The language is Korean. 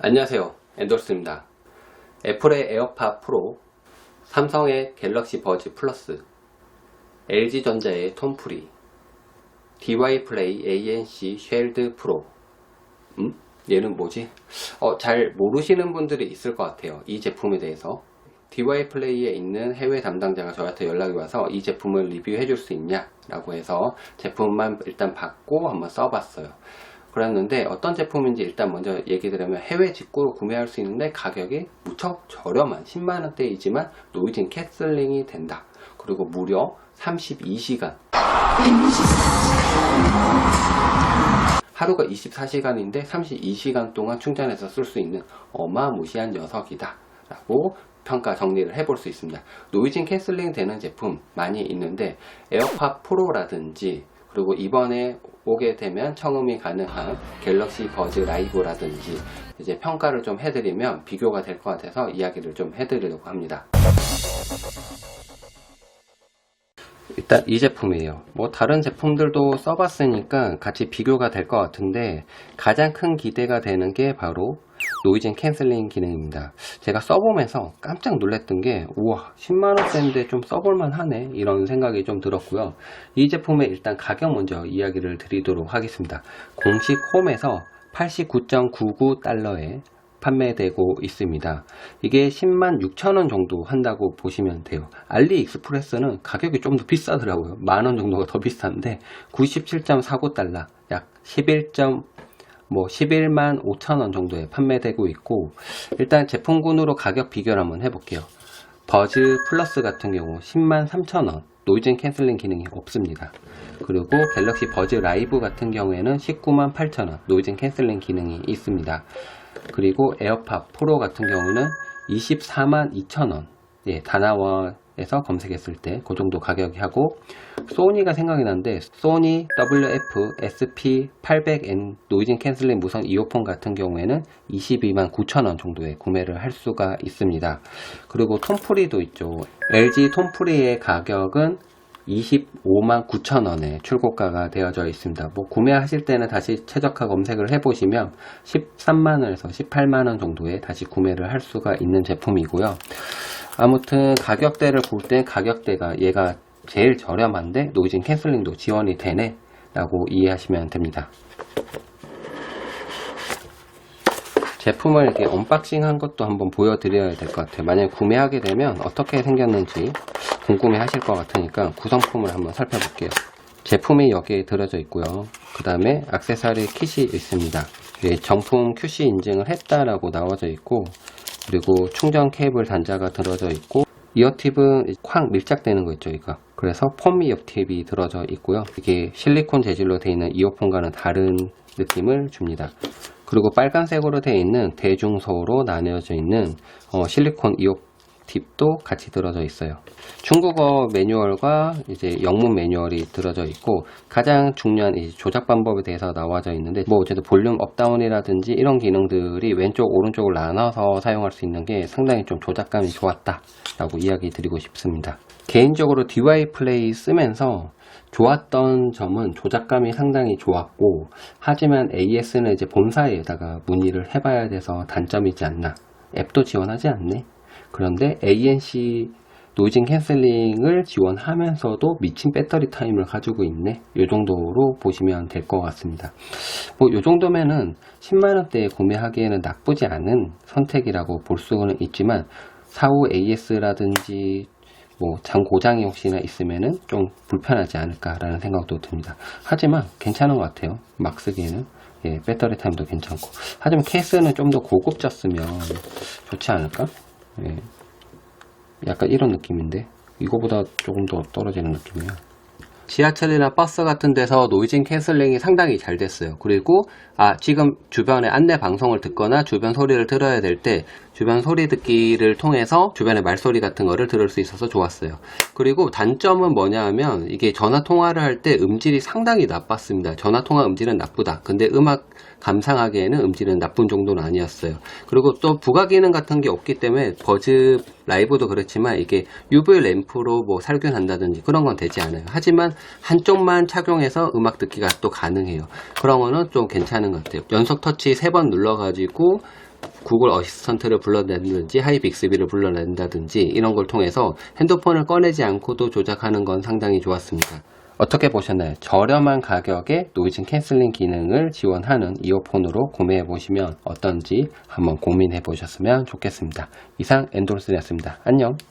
안녕하세요. 엔돌스입니다. 애플의 에어팟 프로, 삼성의 갤럭시 버즈 플러스, LG전자의 톰프리, DY 플레이 ANC 쉘드 프로. 음? 얘는 뭐지? 어, 잘 모르시는 분들이 있을 것 같아요. 이 제품에 대해서. DY 플레이에 있는 해외 담당자가 저한테 연락이 와서 이 제품을 리뷰해 줄 수 있냐? 라고 해서 제품만 일단 받고 한번 써봤어요. 그랬는데 어떤 제품인지 일단 먼저 얘기 드리면 해외 직구로 구매할 수 있는데 가격이 무척 저렴한 10만원대이지만 노이즈 캔슬링이 된다. 그리고 무려 32시간. 하루가 24시간인데 32시간 동안 충전해서 쓸 수 있는 어마무시한 녀석이다. 라고 평가 정리를 해볼 수 있습니다. 노이즈 캔슬링 되는 제품 많이 있는데 에어팟 프로라든지 그리고 이번에 오게 되면 청음이 가능한 갤럭시 버즈 라이브라든지 이제 평가를 좀 해드리면 비교가 될 것 같아서 이야기를 좀 해드리려고 합니다. 일단 이 제품이에요. 뭐 다른 제품들도 써봤으니까 같이 비교가 될 것 같은데 가장 큰 기대가 되는 게 바로 노이즈 캔슬링 기능입니다. 제가 써보면서 깜짝 놀랐던 게 우와 10만원대인데 좀 써볼만 하네 이런 생각이 좀 들었고요. 이 제품의 일단 가격 먼저 이야기를 드리도록 하겠습니다. 공식 홈에서 89.99달러에 판매되고 있습니다. 이게 10만 6천원 정도 한다고 보시면 돼요. 알리익스프레스는 가격이 좀 더 비싸더라고요. 만 원 정도가 더 비싼데 97.49달러 약 11. 뭐 11만 5천원 정도에 판매되고 있고 일단 제품군으로 가격 비교를 한번 해볼게요. 버즈 플러스 같은 경우 10만 3천원 노이즈 캔슬링 기능이 없습니다. 그리고 갤럭시 버즈 라이브 같은 경우에는 19만 8천원 노이즈 캔슬링 기능이 있습니다. 그리고 에어팟 프로 같은 경우는 24만 2천원 예, 다나와 에서 검색했을 때 그 정도 가격이 하고 소니가 생각이 나는데 소니 WF SP800N 노이즈 캔슬링 무선 이어폰 같은 경우에는 22만 9천원 정도에 구매를 할 수가 있습니다. 그리고 톰프리도 있죠. LG 톰프리의 가격은 25만 9천 원에 출고가가 되어져 있습니다. 뭐 구매하실 때는 다시 최저가 검색을 해보시면 13만 원에서 18만 원 정도에 다시 구매를 할 수가 있는 제품이고요. 아무튼 가격대를 볼 때 가격대가 얘가 제일 저렴한데 노이즈 캔슬링도 지원이 되네 라고 이해하시면 됩니다. 제품을 이렇게 언박싱 한 것도 한번 보여드려야 될 것 같아요. 만약에 구매하게 되면 어떻게 생겼는지 궁금해 하실 것 같으니까 구성품을 한번 살펴볼게요. 제품이 여기에 들어져 있고요. 그 다음에 악세사리 킷이 있습니다. 예, 정품 QC 인증을 했다라고 나와져 있고 그리고 충전 케이블 단자가 들어져 있고 이어팁은 쾅 밀착되는 거 있죠 이거. 그래서 폼 이어팁이 들어져 있고요. 이게 실리콘 재질로 되어 있는 이어폰과는 다른 느낌을 줍니다. 그리고 빨간색으로 되어 있는 대중소로 나뉘어져 있는 어, 실리콘 이어 팁도 같이 들어져 있어요. 중국어 매뉴얼과 이제 영문 매뉴얼이 들어져 있고 가장 중요한 이 조작 방법에 대해서 나와져 있는데 뭐 어쨌든 볼륨 업다운이라든지 이런 기능들이 왼쪽 오른쪽을 나눠서 사용할 수 있는 게 상당히 좀 조작감이 좋았다 라고 이야기 드리고 싶습니다. 개인적으로 DY 플레이 쓰면서 좋았던 점은 조작감이 상당히 좋았고 하지만 AS는 이제 본사에다가 문의를 해봐야 돼서 단점이지 않나. 앱도 지원하지 않네 그런데 ANC 노이즈 캔슬링을 지원하면서도 미친 배터리 타임을 가지고 있네. 이 정도로 보시면 될 것 같습니다. 뭐, 이 정도면은 10만원대에 구매하기에는 나쁘지 않은 선택이라고 볼 수는 있지만, 사후 AS라든지, 뭐, 장 고장이 혹시나 있으면은 좀 불편하지 않을까라는 생각도 듭니다. 하지만 괜찮은 것 같아요. 막 쓰기에는. 예, 배터리 타임도 괜찮고. 하지만 케이스는 좀 더 고급졌으면 좋지 않을까? 예. 약간 이런 느낌인데 이거보다 조금 더 떨어지는 느낌이야 지하철이나 버스 같은 데서 노이즈 캔슬링이 상당히 잘 됐어요. 그리고 아 지금 주변의 안내 방송을 듣거나 주변 소리를 들어야 될 때 주변 소리 듣기를 통해서 주변의 말소리 같은 거를 들을 수 있어서 좋았어요. 그리고 단점은 뭐냐 하면 이게 전화 통화를 할 때 음질이 상당히 나빴습니다. 전화 통화 음질은 나쁘다. 근데 음악 감상하기에는 음질은 나쁜 정도는 아니었어요. 그리고 또 부가 기능 같은 게 없기 때문에 버즈 라이브도 그렇지만 이게 UV 램프로 뭐 살균한다든지 그런 건 되지 않아요. 하지만 한쪽만 착용해서 음악 듣기가 또 가능해요. 그런 거는 좀 괜찮은 것 같아요. 연속 터치 3번 눌러가지고 구글 어시스턴트를 불러낸다든지 하이빅스비를 불러낸다든지 이런 걸 통해서 핸드폰을 꺼내지 않고도 조작하는 건 상당히 좋았습니다. 어떻게 보셨나요? 저렴한 가격에 노이즈 캔슬링 기능을 지원하는 이어폰으로 구매해 보시면 어떤지 한번 고민해 보셨으면 좋겠습니다. 이상 엔도르스였습니다. 안녕.